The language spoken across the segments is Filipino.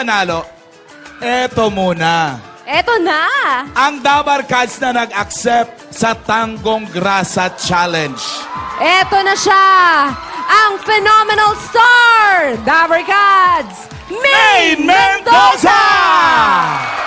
panalo, eto muna. Eto na! Ang Dabar Cats na nag-accept sa Tanggong Grasa Challenge. Eto na siya! Ang phenomenal star! Dabber Cats! Maine Mendoza! Hay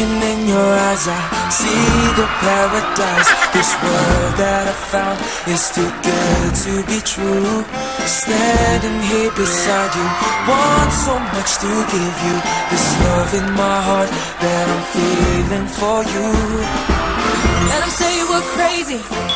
Looking in your eyes, I see the paradise. This world that I found is too good to be true. Standing here beside you, want so much to give you. This love in my heart that I'm feeling for you. Let them say we're crazy.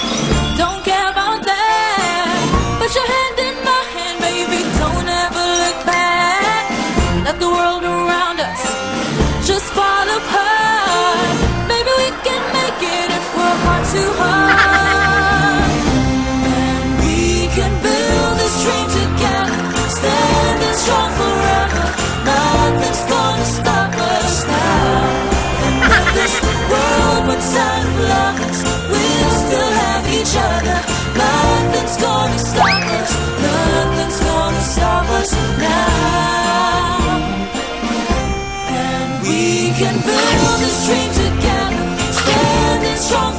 Of we'll still have each other. Nothing's gonna stop us. Nothing's gonna stop us now. And we can build this dream together. Standing strong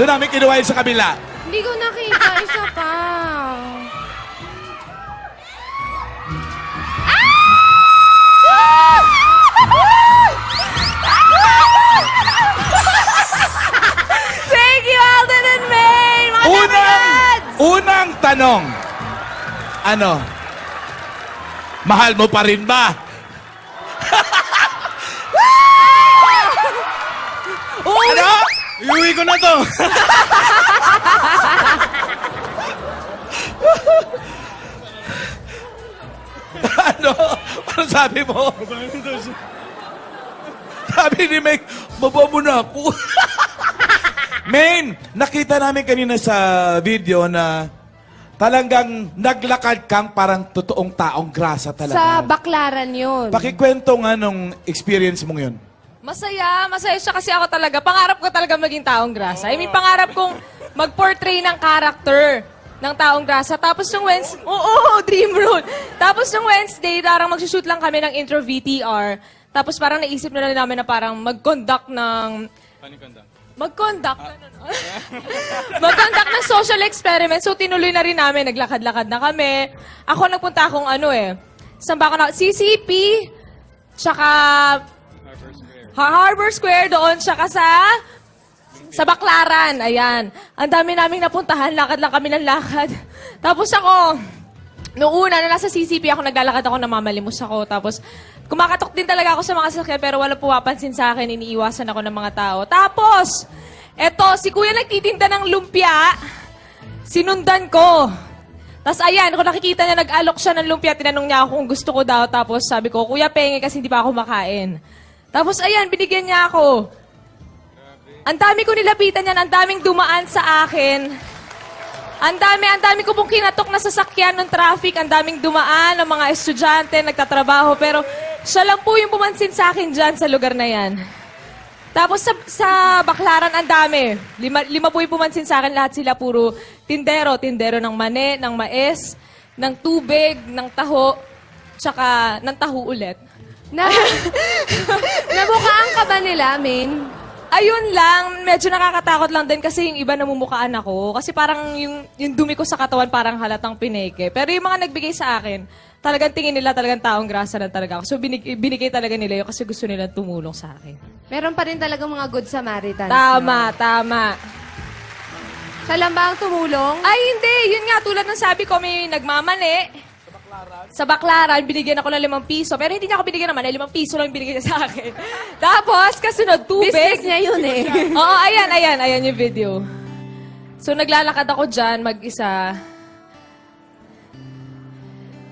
Doon namin kinuha yun sa kabila. Hindi ko nakita. Isa pa. Thank you, Alden and May! Mga Unang, Davidads! unang tanong. Ano? Mahal mo pa rin ba? Uy! Ano? Iuwi ko na to. ano? Ano sabi mo? sabi ni Meg, baba mo na ako. Main, nakita namin kanina sa video na talagang naglakad kang parang totoong taong grasa talaga. Sa baklaran yun. Pakikwento nga nung experience mong yun. Masaya, masaya siya kasi ako talaga. Pangarap ko talaga maging taong grasa. I mean, pangarap kong mag-portray ng character ng taong grasa. Tapos yung Wednesday, oo, dream role. Tapos yung Wednesday, parang magsushoot lang kami ng intro VTR. Tapos parang naisip na lang namin na parang mag-conduct ng... Mag-conduct. ano, no? Mag-conduct ng social experiment. So, tinuloy na rin namin. Naglakad-lakad na kami. Ako, nagpunta akong ano eh. Saan ba ako na? CCP. Tsaka... Har- Harbor Square doon. Tsaka sa... Sa Baklaran. Ayan. Ang dami naming napuntahan. Lakad lang kami ng lakad. Tapos ako... Noong una, na nasa CCP ako, naglalakad ako, namamalimos ako. Tapos, kumakatok din talaga ako sa mga sasakyan, pero wala pumapansin sa akin, iniiwasan ako ng mga tao. Tapos, eto, si kuya nagtitinda ng lumpia, sinundan ko. Tapos ayan, kung nakikita niya, nag-alok siya ng lumpia, tinanong niya ako kung gusto ko daw. Tapos sabi ko, kuya, penge kasi hindi pa ako makain. Tapos ayan, binigyan niya ako. Ang dami ko nilapitan yan, ang daming dumaan sa akin. Ang dami, ang dami ko pong kinatok na sasakyan ng traffic, ang daming dumaan, ng mga estudyante, nagtatrabaho, pero siya lang po yung pumansin sa akin dyan sa lugar na yan. Tapos sa, sa Baklaran, ang dami. Lima, lima po yung pumansin sa akin, lahat sila puro tindero. Tindero ng mane, ng mais, ng tubig, ng taho, tsaka ng taho ulit. Na, nabukaan ka ba nila, Min? Ayun lang, medyo nakakatakot lang din kasi yung iba namumukaan ako. Kasi parang yung, yung dumi ko sa katawan parang halatang pineke. Pero yung mga nagbigay sa akin, talagang tingin nila talagang taong grasa na talaga ako. So binig, binigay talaga nila yun kasi gusto nila tumulong sa akin. Meron pa rin talaga mga good Samaritans. Tama, tama. Siya lang ba ang tumulong? Ay, hindi. Yun nga, tulad ng sabi ko, may nagmamani. Sa baklaran, binigyan ako ng limang piso. Pero hindi niya ako binigyan naman, eh, limang piso lang binigyan niya sa akin. Tapos, kasunod, tubig. Business niya yun eh. Oo, ayan, ayan, ayan yung video. So, naglalakad ako dyan, mag-isa.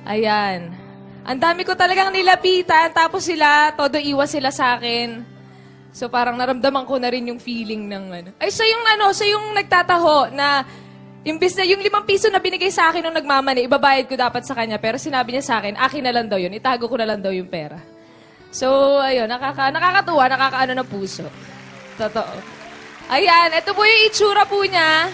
Ayan. Ang dami ko talagang nilapitan, tapos sila, todo iwas sila sa akin. So parang naramdaman ko na rin yung feeling ng ano. Ay, siya yung ano, siya yung nagtataho na imbis na yung limang piso na binigay sa akin nung nagmamani, ibabayad ko dapat sa kanya. Pero sinabi niya sa akin, akin na lang daw yun. Itago ko na lang daw yung pera. So, ayun, nakaka, nakakatuwa, nakakaano ng puso. Totoo. Ayan, ito po yung itsura po niya.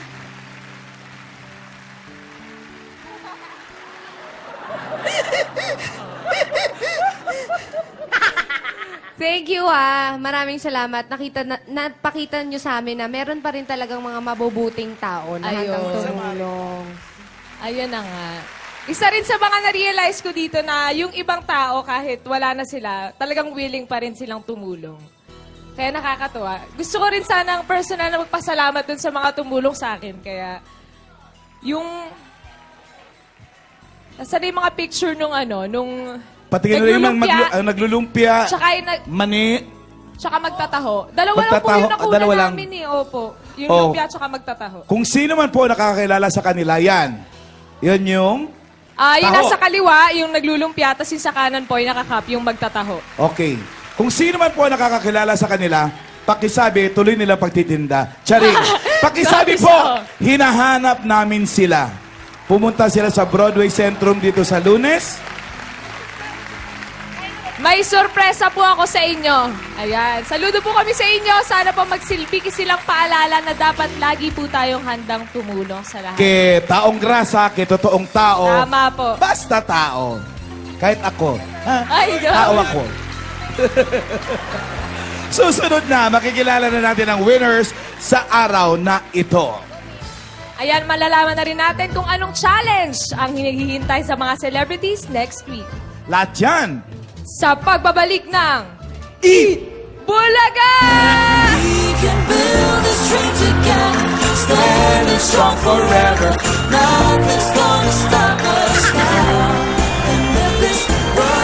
Thank you ah. Maraming salamat. Nakita na, napakita nyo sa amin na meron pa rin talagang mga mabubuting tao na handang tumulong. Ayun na nga. Isa rin sa mga na-realize ko dito na yung ibang tao, kahit wala na sila, talagang willing pa rin silang tumulong. Kaya nakakatuwa. Gusto ko rin sana ang personal na magpasalamat dun sa mga tumulong sa akin. Kaya, yung... Nasaan na yung mga picture nung ano, nung... Patingin na rin ng naglulumpia, maglu- ang naglulumpia, Tsaka yung nag, mani. tsaka magtataho. Dalawa lang po Magtataho, yung nakuha dalawa lang. namin eh. Opo. Yung Oh. lumpia tsaka magtataho. Kung sino man po nakakakilala sa kanila, yan. Yan yung... Ah, yung Taho. nasa kaliwa, yung naglulumpia, tapos yung sa kanan po, yung nakakap, yung magtataho. Okay. Kung sino man po nakakakilala sa kanila, pakisabi, tuloy nilang pagtitinda. Charing. Pakisabi Sabi po, siya. hinahanap namin sila. Pumunta sila sa Broadway Centrum dito sa lunes. May sorpresa po ako sa inyo. Ayan. Saludo po kami sa inyo. Sana po magsilbi silang paalala na dapat lagi po tayong handang tumulong sa lahat. Kay taong grasa, kay totoong tao. Tama po. Basta tao. Kahit ako. Ha? Ay, go. Tao ako. Susunod na, makikilala na natin ang winners sa araw na ito. Ayan, malalaman na rin natin kung anong challenge ang hinihintay sa mga celebrities next week. Lahat yan. Sa pagbabalik ng Eat! Bulaga! We can build this dream together, standing strong forever. Nothing's gonna stop